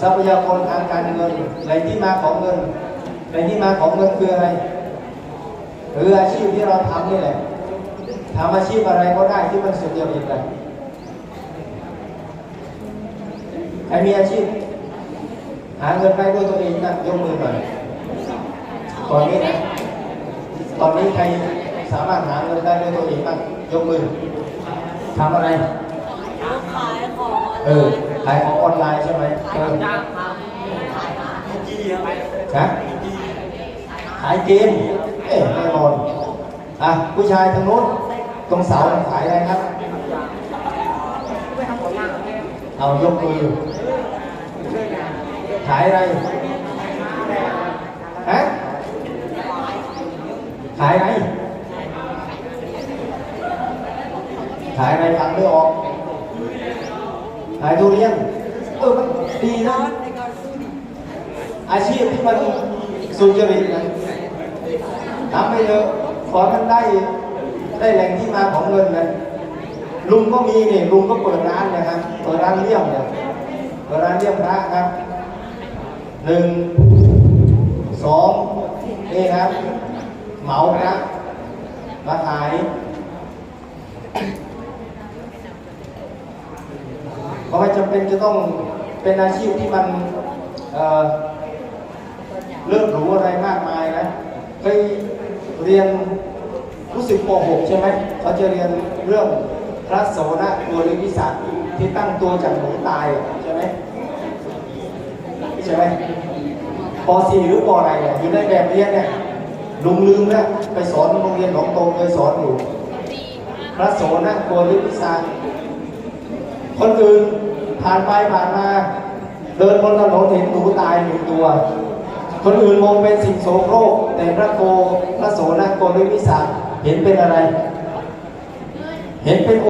ทรัพยากรทางการเงินแหล่งที่มาของเงินแหล่งที่มาของเงินคืออะไรหรืออาชีพที่เราทำนี่แหละทำอาชีพอะไรก็ได้ที่มันสุจริตเลยใครมีอาชีพ หาเงินได้ด้วยตัวเองนะยกมือหน่อยตอนนี้นะตอนนี้ใครสามารถหาเงินได้ด้วยตัวเองบ้างยกมือทำอะไรขายของเออขายของออนไลน์ใช่ไหมเออจ้างครับนะขายเกมเอ๊ะแน่นอนอะผู้ชายทางโน้นตรงเสาน่ะขายอะไรครับ เอายกมือขายอะไรฮะขายอะไรขายอะไรฟังไม่ออก ขายทุเรียนเออมันดีนะ อาชีพที่มันสุจริตนะทำไปเถอะขอมันได้ได้แหล่งที่มาของเงินนะลุงก็มีเนี่ยลุงก็เปิดร้านนะครับเปิดร้านเลี่ยมเนี่ยเปิดร้านเลี่ยมพระครับหนึ่งสองนี่ครับ เหมาพระมาขาย เพราะว่าจำเป็นจะต้องเป็นอาชีพที่มันเอ่อเริ่มรู้อะไรมากมายนะเคยเรียนรู้สึกป .6 ใช่ไหมเขาจะเรียนเรื่องพระโสนตัวลิวิสัตที่ตั้งตัวจากหนูตายใช่ไหมใช่ไหมป .4 หรือปอะไรเนี่ยอยู่ในแบบเรียนเนี่ยลุงลืมแล้วไปสอนโรงเรียนหนองโตเคยสอนอยู่ พระโสนตัวลิวิสัต คนอื่นผ่านไปผ่านมา เดินบนถนนเห็นหนูตายหนึ่งตัว คนอื่นมองเป็นสิ่งโสโครกแต่พระโกพระโสนโกลิวิสาเห็นเป็นอะไร เห็นเป็น